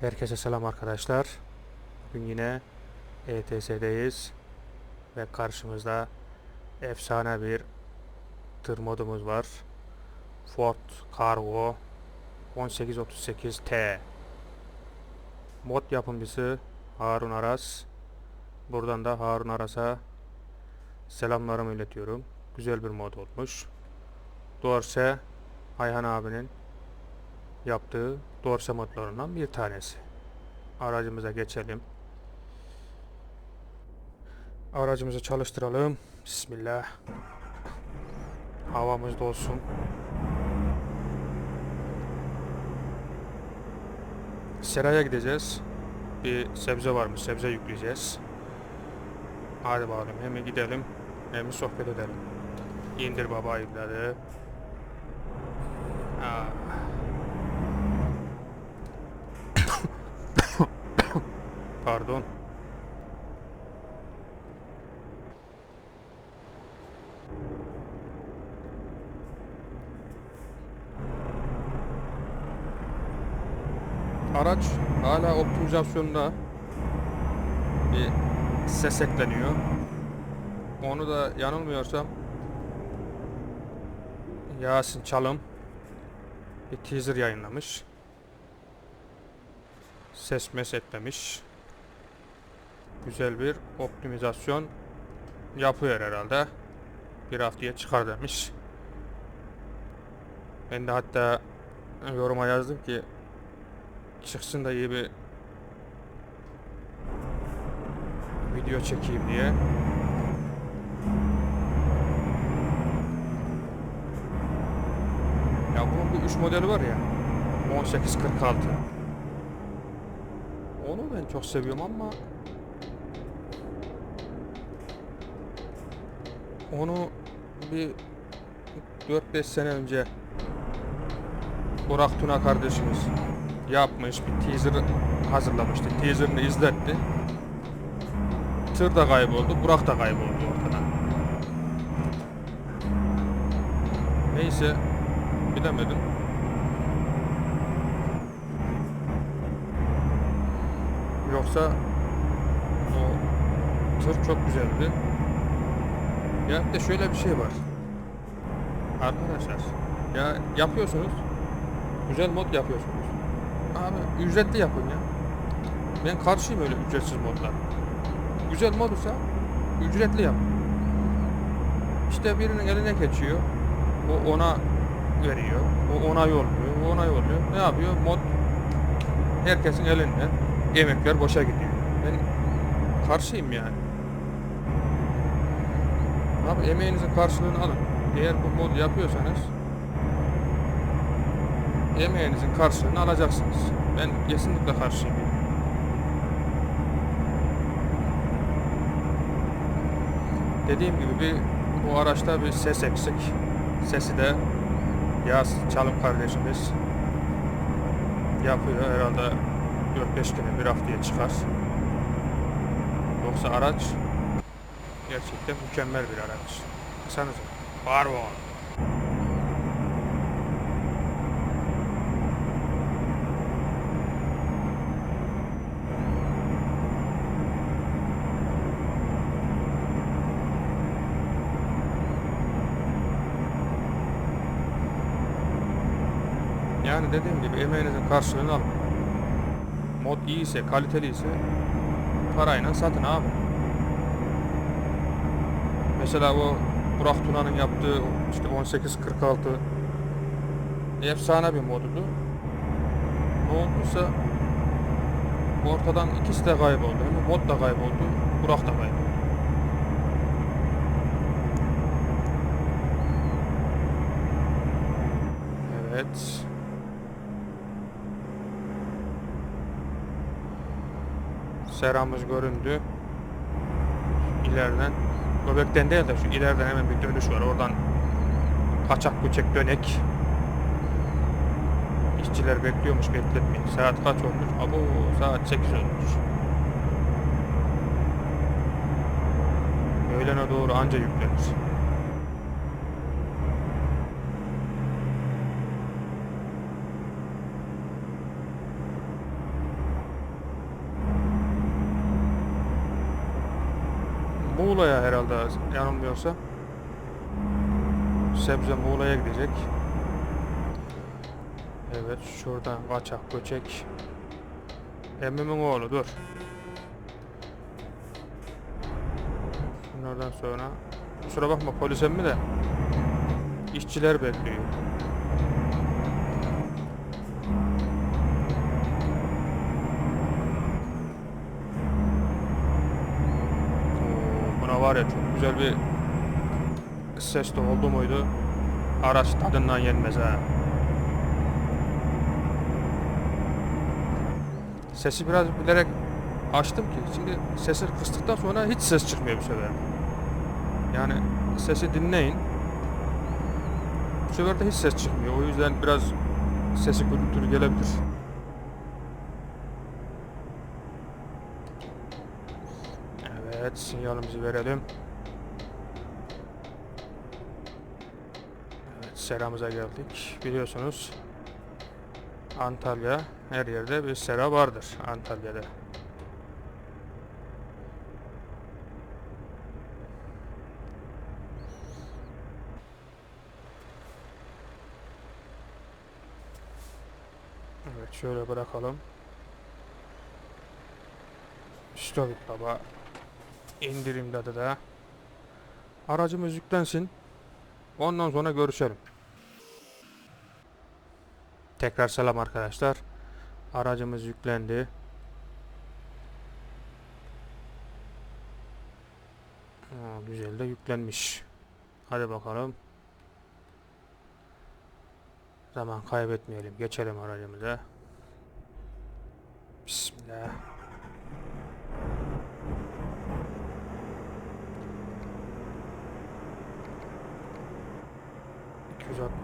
Herkese selam arkadaşlar. Bugün yine ETS'deyiz ve karşımızda efsane bir tır modumuz var. Ford Cargo 1838T. Mod yapımcısı Harun Aras. Buradan da Harun Aras'a selamlarımı iletiyorum. Güzel bir mod olmuş. Dorse Ayhan abinin yaptığı dorse modlarından bir tanesi. Aracımıza geçelim. Aracımızı çalıştıralım. Bismillah. Havamız dolsun. Seraya gideceğiz. Bir sebze varmış. Sebze yükleyeceğiz. Hadi bakalım. Hem gidelim hem sohbet edelim. İndir baba evladı. Aa. Pardon. Araç hala optimizasyonda bir ses ekleniyor. Onu da yanılmıyorsam Yasin Çalım bir teaser yayınlamış. Ses mes etmemiş. Güzel bir optimizasyon yapıyor herhalde. Bir haftaya çıkar demiş. Ben de hatta yoruma yazdım ki çıksın da iyi bir video çekeyim diye. Ya bunun bir 3 modeli var ya. 1846. Onu ben çok seviyorum ama onu bir 4-5 sene önce Burak Tuna kardeşimiz yapmış bir teaser hazırlamıştı. Teaser'ını izletti. Tır da kayboldu, Burak da kayboldu ortadan. Neyse bilemedim. Yoksa o tır çok güzeldi. Ya bir de şöyle bir şey var. Arkadaşlar ya yapıyorsunuz. Güzel mod yapıyorsunuz. Abi ücretli yapın ya. Ben karşıyım öyle ücretsiz modlar. Güzel modsa ücretli yap. İşte birinin eline geçiyor. O ona veriyor. O ona yolluyor. O ona yolluyor. Ne yapıyor? Mod herkesin elinde. Emekler boşa gidiyor. Ben karşıyım yani. Abi emeğinizin karşılığını alın. Eğer bu mod yapıyorsanız emeğinizin karşılığını alacaksınız. Ben kesinlikle karşıyım. Dediğim gibi bir bu araçta bir ses eksik. Sesi de Yaz Çalım kardeşimiz yapıyor. Herhalde 4-5 güne bir haftaya çıkar. Yoksa araç gerçekten mükemmel bir araç. Baksanıza. Barbon. Yani dediğim gibi emeğinizin karşılığını alın. Mod iyiyse, kaliteliyse parayla satın abi. Mesela o Burak Tuna'nın yaptığı işte 1846 efsane bir modudu. Ne olduysa ortadan ikisi de kayboldu. Hem mod da kayboldu, Burak da kayboldu. Evet. Seramız göründü. İleriden Göbekten değil de şu ileriden hemen bir dönüş var. Oradan kaçak göçek dönek. İşçiler bekliyormuş bekletmeyin. Saat kaç olmuş? Abo saat 8 olmuş. Öğlene doğru anca yüklenir. Muğla'ya herhalde yanılmıyorsa. Sebze Muğla'ya gidecek. Evet şuradan kaçak göçek. Emmimin oğlu dur. Bunlardan sonra kusura bakma polis emmi de işçiler bekliyor. Var ya çok güzel bir ses de oldu muydu? Araç tadından yenmez ha. Sesi biraz bilerek açtım ki şimdi sesi kıstıktan sonra hiç ses çıkmıyor bu sefer. Yani sesi dinleyin. Bu sefer de hiç ses çıkmıyor. O yüzden biraz sesi gürültülü gelebilir. Evet sinyalimizi verelim. Evet seramıza geldik. Biliyorsunuz Antalya her yerde bir sera vardır Antalya'da. Evet şöyle bırakalım. Stop baba. İndirimde de da. Aracımız yüklensin. Ondan sonra görüşelim. Tekrar selam arkadaşlar. Aracımız yüklendi. Aa, güzel de yüklenmiş. Hadi bakalım. Zaman kaybetmeyelim. Geçelim aracımıza. Bismillah.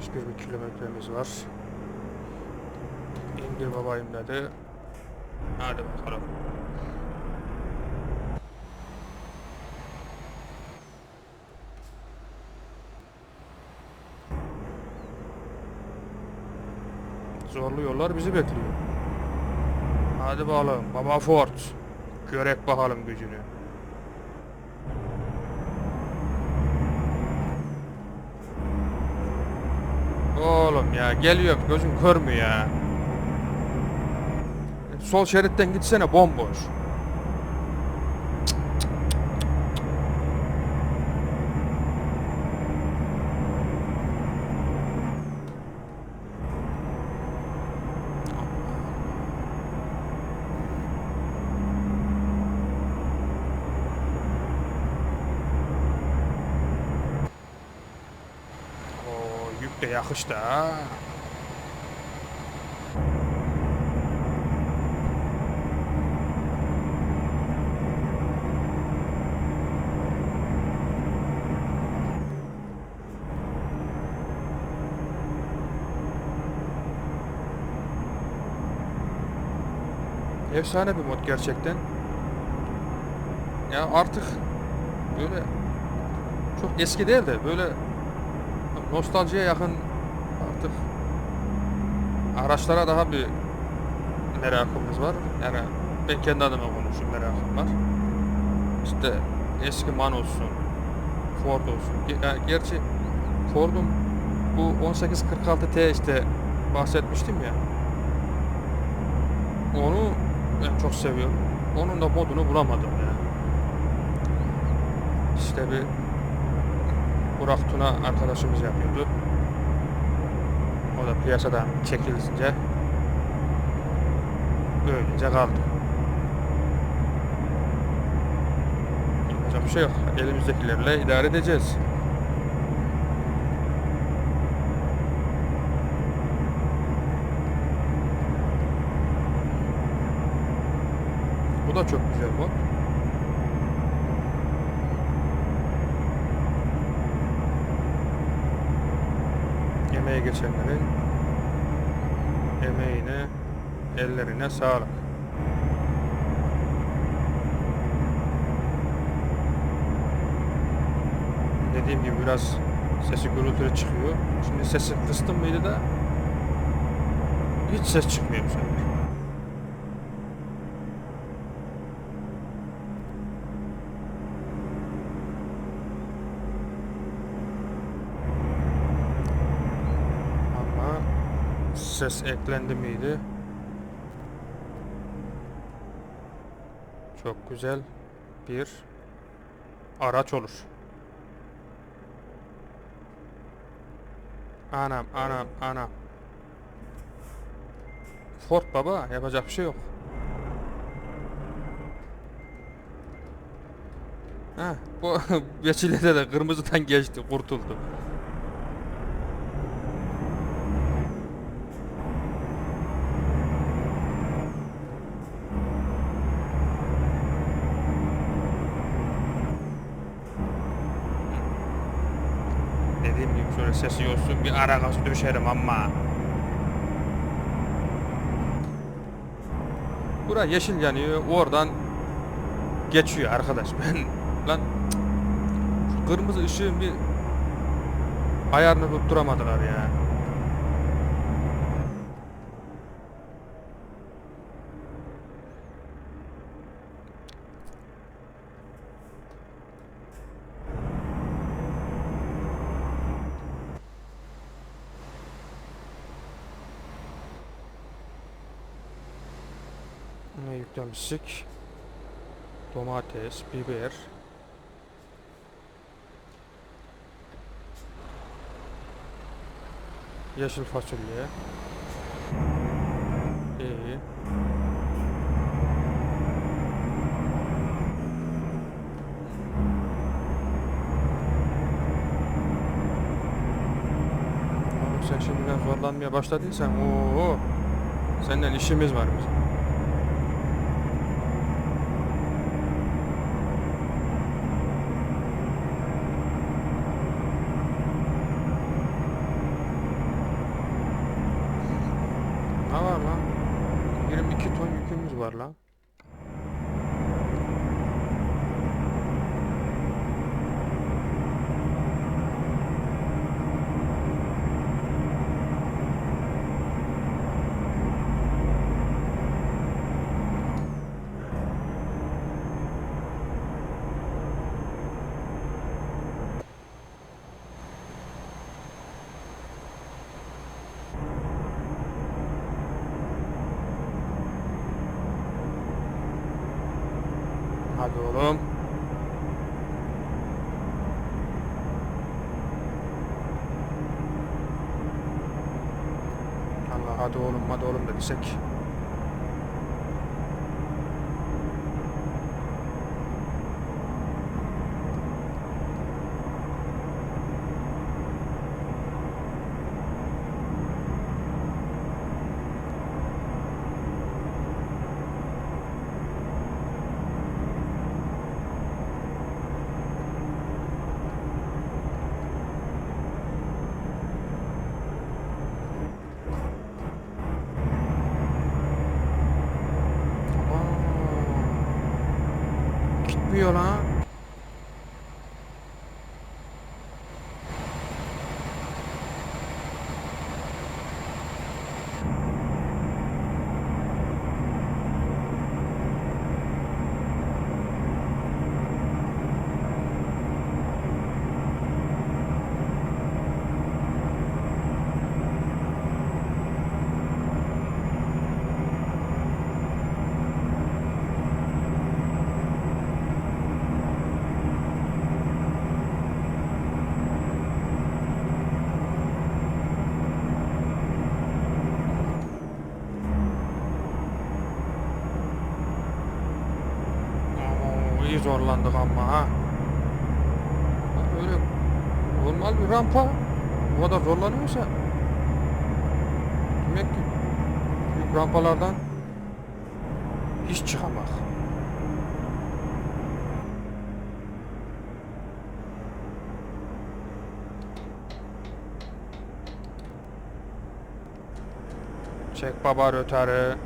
...261 bir kilometremiz var. İndir babayım dedi. Hadi bakalım. Zorlu yollar bizi bekliyor. Hadi bakalım baba Ford. Görek bakalım gücünü. Oğlum ya geliyor gözüm kör mü ya? Sol şeritten gitsene bomboş. Oo, yakıştı ha. Efsane bir mod gerçekten. Ya artık böyle çok eski değil de böyle nostaljiye yakın artık araçlara daha bir merakımız var. Yani ben kendi adıma konuşuyorum merakım var. İşte eski MAN olsun, Ford olsun. Gerçi Ford'un bu 1846T işte bahsetmiştim ya. Onu ben çok seviyorum. Onun da modunu bulamadım ya. İşte bir Burak Tuna arkadaşımız yapıyordu. Da piyasadan çekilince böylece kaldı. Yapacak bir şey yok. Elimizdekilerle idare edeceğiz. Bu da çok güzel mod. Yemeğe geçenlerin Eline sağlık. Dediğim gibi biraz sesi gürültüle çıkıyor. Şimdi sesi kıstım mıydı da hiç ses çıkmıyor bu sefer. ses eklendi miydi? Çok güzel bir araç olur. Anam anam anam. Ford baba yapacak bir şey yok. Ha, bu vesilede de kırmızıdan geçti, kurtuldu. Dediğim gibi şöyle sesi olsun bir ara gaz döşerim ama. Bura yeşil yanıyor oradan geçiyor arkadaş ben lan kırmızı ışığın bir ayarını tutturamadılar ya. Ne yüklemiştik? Domates, biber. Yeşil fasulye. İyi. Sen şimdiden zorlanmaya başladıysan ooo senden işimiz var bizim. Ne var lan? 22 ton yükümüz var lan. Hadi oğlum. Allah hadi oğlum hadi oğlum da desek. Aa, Gitmiyor lan. Zorlandık ama. Ha, Öyle normal bir rampa bu kadar zorlanıyorsa demek ki büyük rampalardan hiç çıkamak. Çek baba rötarı.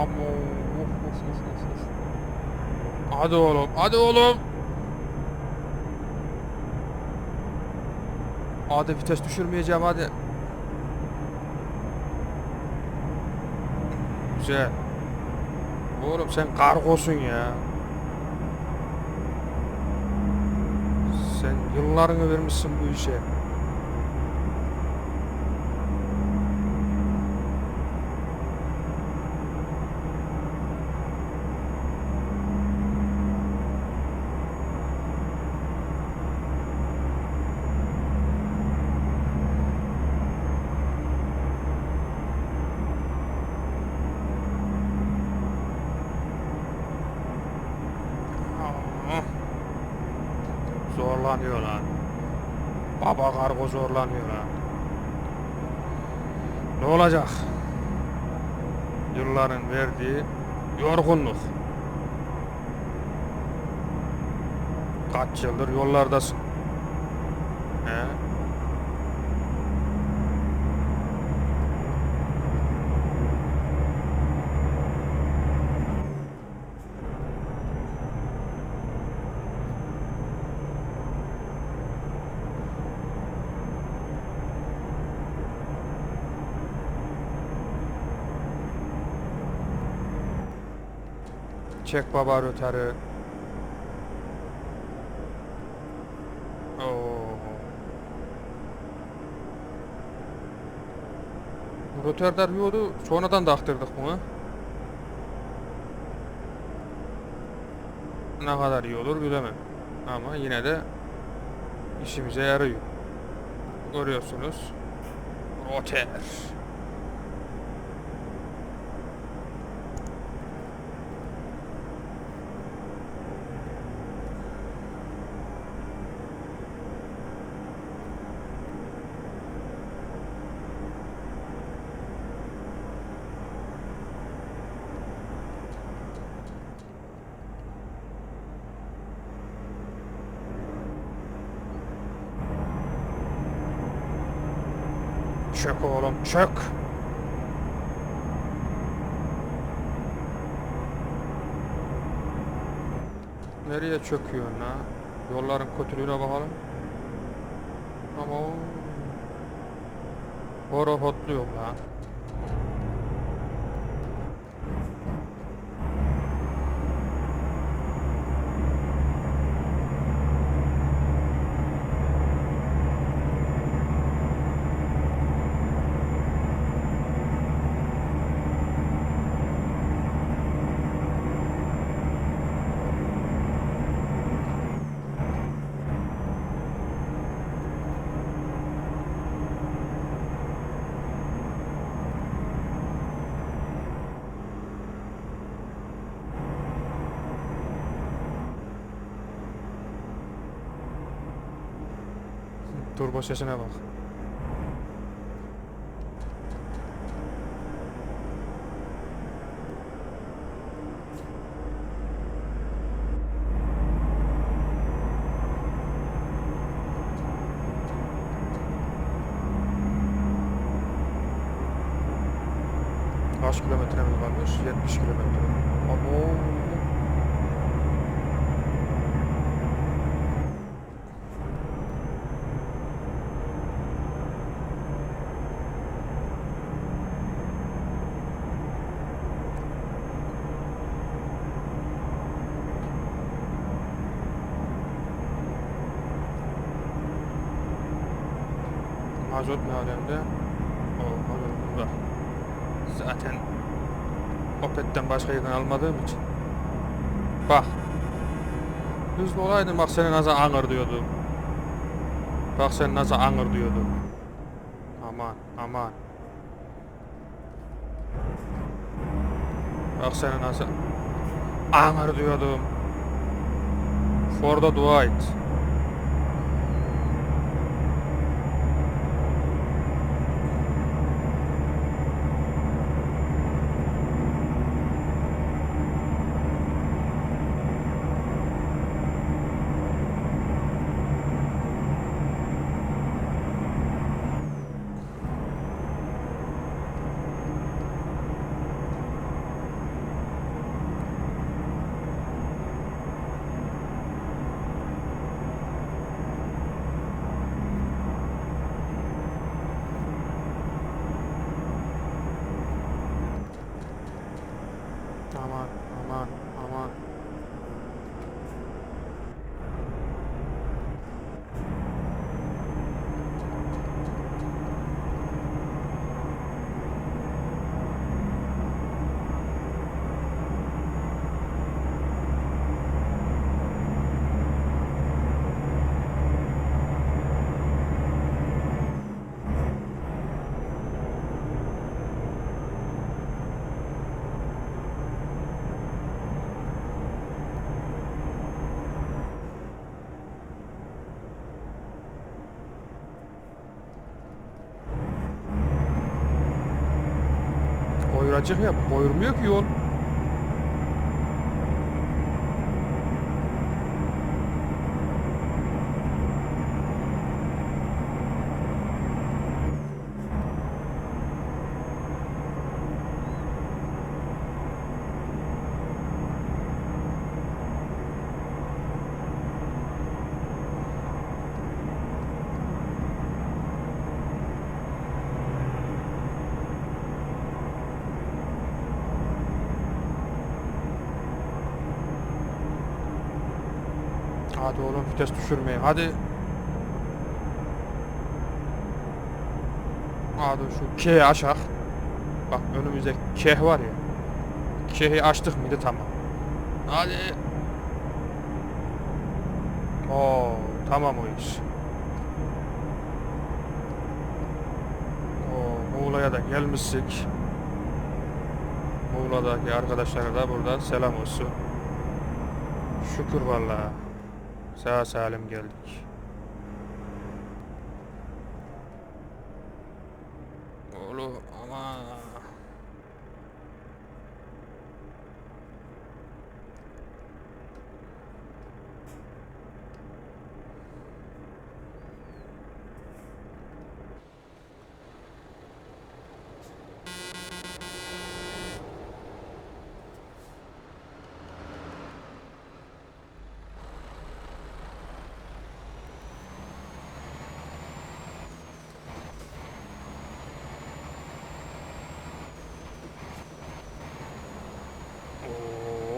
Of. Hadi oğlum. Hadi oğlum. Hadi vites düşürmeyeceğim hadi. Güzel. Oğlum sen kargosun ya. Sen yıllarını vermişsin bu işe. Zorlanıyor lan. Baba kargo zorlanıyor lan. Ne olacak? Yılların verdiği yorgunluk. Kaç yıldır yollardasın. He? Çek baba rötarı. Oo. Bu rötardar yolu sonradan da aktırdık bunu. Ne kadar iyi olur bilemem. Ama yine de işimize yarıyor. Görüyorsunuz. Roter. Çök oğlum çök. Nereye çöküyorsun ha? Yolların kötülüğüne bakalım. Ama o... Horo hotluyor lan. Turbo sesine bak. Kaç kilometremiz varmış? 70 kilometre. Abo. Mazot ne alemde? O burada. Zaten Opet'ten başka yakın almadığım için. Bak. Hızlı olaydın bak seni nasıl angır diyordum. Bak sen nasıl angır diyordum. Aman aman. Bak seni nasıl angır diyordum. Ford'a dua et. Koyuracak ya, koyurmuyor ki yol. Hadi oğlum vites düşürmeyin. Hadi. Hadi şu K'yi aşak. Bak önümüzde K var ya. K'yi açtık mıydı tamam. Hadi. Oo tamam o iş. Oo Muğla'ya da gelmiştik. Muğla'daki arkadaşlara da buradan selam olsun. Şükür vallahi. Sağ salim geldik. Oğlum ama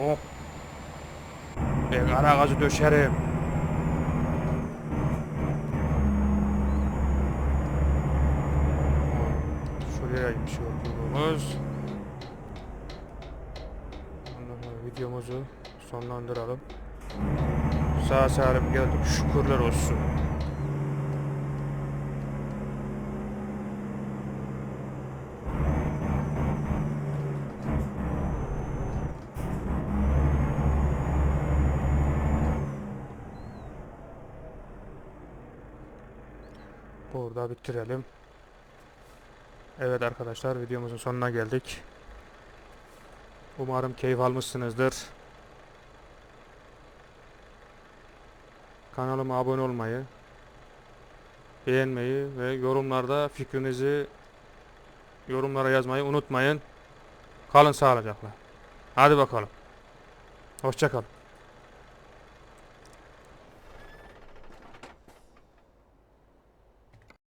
Oo. Ben ara gazı döşerim. Şurayaymış yolculuğumuz. Ondan sonra videomuzu sonlandıralım. Sağ salim geldik. Şükürler olsun. Burada bitirelim. Evet arkadaşlar videomuzun sonuna geldik. Umarım keyif almışsınızdır. Kanalıma abone olmayı, beğenmeyi ve yorumlarda fikrinizi yorumlara yazmayı unutmayın. Kalın sağlıcakla. Hadi bakalım. Hoşça kalın.